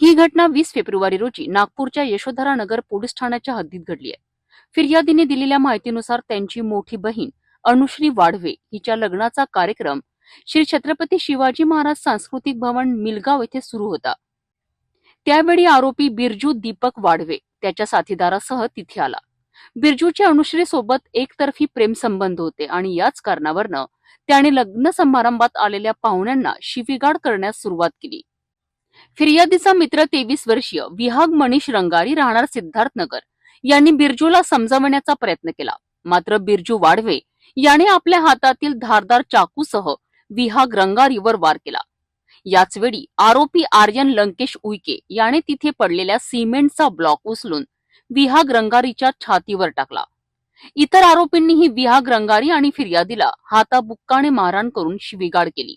ही घटना वीस फेब्रुवारी रोजी नागपूरच्या यशोधरा नगर पोलीस ठाण्याच्या हद्दीत घडली आहे. फिर्यादीने दिलेल्या माहितीनुसार त्यांची मोठी बहीण अनुश्री वाढवे हिच्या लग्नाचा कार्यक्रम श्री छत्रपती शिवाजी महाराज सांस्कृतिक भवन मिलगाव येथे सुरू होता. त्यावेळी आरोपी बिरजू दीपक वाढवे त्याच्या साथीदारासह तिथे आला. बिरजूच्या अनुश्री सोबत एकतर्फी प्रेमसंबंध होते आणि याच कारणावरनं त्याने लग्न समारंभात आलेल्या पाहुण्यांना शिवीगाड करण्यास सुरुवात केली. फिर्यादीचा मित्र तेवीस वर्षीय विहाग मनीष रंगारी राहणार सिद्धार्थ नगर यांनी बिरजूला समजावण्याचा प्रयत्न केला. मात्र बिरजू वाडवे याने आपल्या हातातील धारदार चाकूसह विहाग रंगारीवर वार केला. याच वेळी आरोपी आर्यन लंकेश उईके याने तिथे पडलेल्या सिमेंटचा ब्लॉक उचलून विहाग रंगारीच्या छातीवर टाकला. इतर आरोपींनीही विहाग रंगारी आणि फिर्यादीला हाताबुक्काने मारहाण करून शिविगाड केली.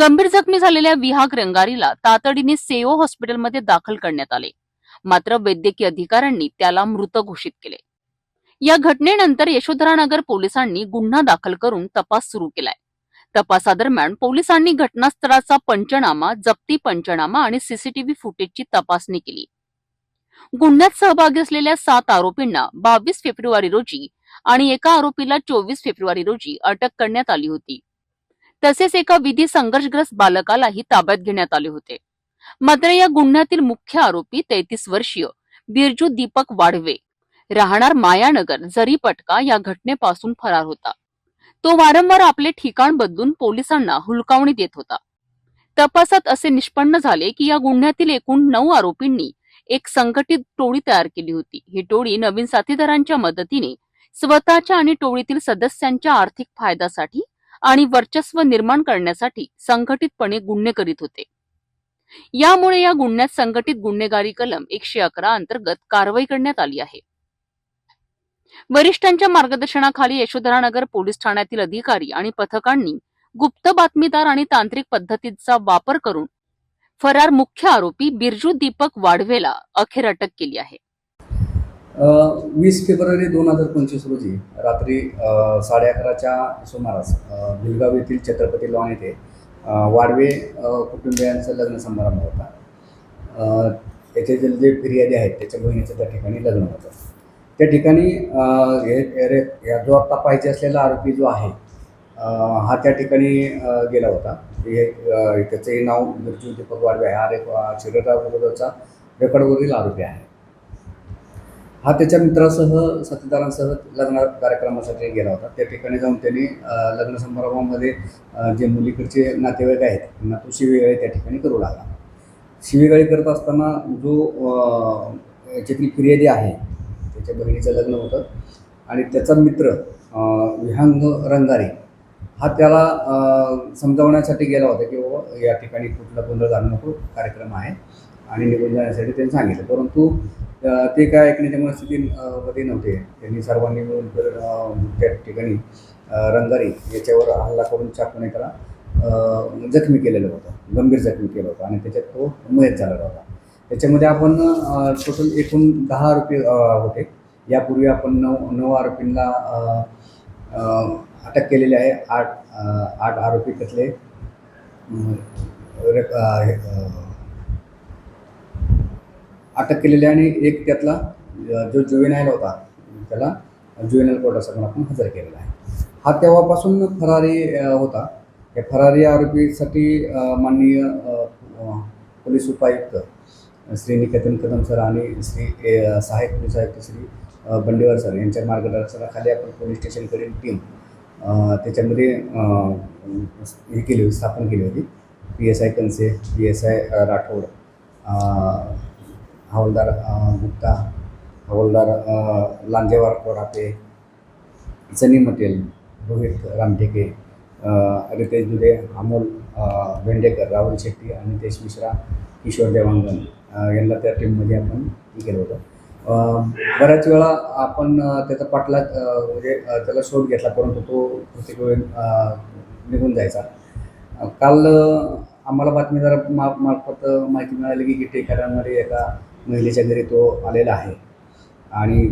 गंभीर जखमी झालेल्या विहाग रंगारीला तातडीने सेओ हॉस्पिटलमध्ये दाखल करण्यात आले. मात्र वैद्यकीय अधिकाऱ्यांनी त्याला मृत घोषित केले. या घटनेनंतर यशोधरानगर पोलिसांनी गुन्हा दाखल करून तपास सुरू केलाय. तपासादरम्यान पोलिसांनी घटनास्थळाचा पंचनामा जप्ती पंचनामा आणि सीसीटीव्ही फुटेजची तपासणी केली. गुन्ह्यात सहभागी असलेल्या सात आरोपींना बावीस फेब्रुवारी रोजी आणि एका आरोपीला चोवीस फेब्रुवारी रोजी अटक करण्यात आली होती. तसेच एका विधी संघर्षग्रस्त बालकालाही ताब्यात घेण्यात आले होते. मात्र या गुन्ह्यातील मुख्य आरोपी तेहतीस वर्षीय बिरजू दीपक वाढवे. राहणार मायानगर जरीपटका या घटनेपासून फरार होता. तो वारंवार आपले ठिकाण बदलून पोलिसांना हुलकावणी देत होता. तपासात असे निष्पन्न झाले की या गुन्ह्यातील एकूण नऊ आरोपींनी एक संघटित टोळी तयार केली होती. ही टोळी नवीन साथीदारांच्या मदतीने स्वतःच्या आणि टोळीतील सदस्यांच्या आर्थिक फायद्यासाठी आणि वर्चस्व निर्माण करण्यासाठी संघटितपणे गुन्हे करीत होते. यामुळे या गुन्ह्यात संघटित गुन्हेगारी कलम एकशे अकरा अंतर्गत कारवाई करण्यात आली आहे. वरिष्ठांच्या मार्गदर्शनाखाली यशोधरानगर पोलीस ठाण्यातील अधिकारी आणि पथकांनी गुप्त बातमीदार आणि तांत्रिक पद्धतीचा वापर करून फरार मुख्य आरोपी बिरजू दीपक वाढवेला अखेर अटक केली आहे. वीस फेब्रुवारी दोन हजार पंचवीस रोजी रात्री साडे अकराच्या सुमारास अ, भिलगाव येथील छत्रपती लॉन येथे वाडवे अ, कुटुंबियांचा लग्न समारंभ होता. येथे त्याचे जे जे फिर्यादी आहेत त्याच्या बहिणीचं त्या ठिकाणी लग्न होतं. त्या ठिकाणी हे रे जो आत्ता पाहिजे असलेला आरोपी जो आहे हा त्या ठिकाणी गेला होता. हे त्याचे त्याचंही नाव बिरजू दीपक वाडवे हा रे शिरडा रेकॉर्डवरील आरोपी आहे. हा त्याच्या मित्रासह साथीदारांसह लग्न कार्यक्रमासाठी गेला होता. त्या ठिकाणी जाऊन त्यांनी लग्न समारंभामध्ये जे मुलीकडचे नातेवाईक आहेत त्यांना तो शिवीगाळी त्या ठिकाणी करू लागला. शिवीगाळी करत असताना जो याच्यातली याच्यातील फिर्यादी आहे त्याच्या बहिणीचं लग्न होतं आणि त्याचा मित्र अ, विहांग रंगारी हा त्याला समजावण्यासाठी गेला होता की बाबा या ठिकाणी कुठला गोंधळ घालू नको कार्यक्रम आहे आणि निघून जाण्यासाठी त्यांनी सांगितलं. परंतु ते काय ऐकण्याच्या मनस्थितीमध्ये नव्हते. त्यांनी सर्वांनी मिळून तर त्या ठिकाणी रंगारी याच्यावर हल्ला करून चाकूने त्याला जखमी केलेलं होतं. गंभीर जखमी केलं होतं आणि त्याच्यात तो मयत झालेला होता. त्याच्यामध्ये आपण टोटल एकूण दहा आरोपी होते. यापूर्वी आपण नऊ नऊ आरोपींना अटक केलेली आहे. आठ आठ आरोपी त्यातले रे- हे, अटक केलेली आहे आणि एक त्यातला जो जुवेनायल होता त्याला जुवेनाईल कोर्टासमोर आपण हजर केलेला आहे. हा तेव्हापासून फरारी होता. या फरारी आरोपीसाठी माननीय पोलीस उपायुक्त श्री निकेतन कदम सर आणि श्री ए, सहाय्यक पोलीस आयुक्त श्री अ, बंडेवार सर यांच्या मार्गदर्शनाखाली आपण पोलीस स्टेशनकडील टीम त्याच्यामध्ये हे केली होती स्थापन केली होती. पी एस आय कनसे पी एस आय राठोड हवालदार गुप्ता हवालदार लांजेवार कोरापे सनी मटेल रोहित रामटेके रितेश दुधे अमोल भेंडेकर राहुल शेट्टी आणि नितेश मिश्रा किशोर देवांगण यांना त्या टीममध्ये आपण हे केलं होतं. बऱ्याच वेळा आपण त्याचा पाठला म्हणजे त्याला शोध घेतला परंतु तो प्रत्येक वेळ निघून जायचा. काल आम्हाला बातमीदार मा मार्फत माहिती मिळाली की टेकाडांमध्ये एका महिलेच्या घरी तो आलेला आहे. आणि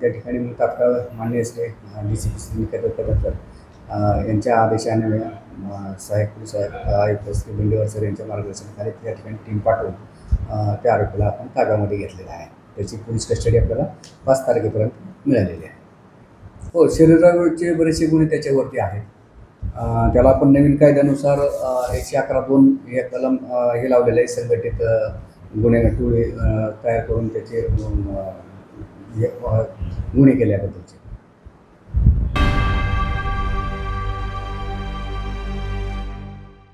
त्या ठिकाणी मग तात्काळ मान्य असले D C. P. C. Niketan यांच्या आदेशाने म, सहाय्यक पोलीस आयुक्त श्री बंडीवर सर यांच्या मार्गदर्शनाखाली त्या ठिकाणी टीम पाठवून त्या आरोपीला आपण ताब्यामध्ये घेतलेला आहे. त्याची पोलीस कस्टडी आपल्याला पाच तारखेपर्यंत मिळालेली आहे. हो शरीरावरचे बरेचसे गुन्हे त्याच्यावरती आहेत. त्याला आपण नवीन कायद्यानुसार एकशे अकरा दोन हे कलम हे लावलेलं आहे संघटित गुन्हेगार गुन्हे टोळी तयार करून त्याचे गुन्हे केल्याबद्दलचे.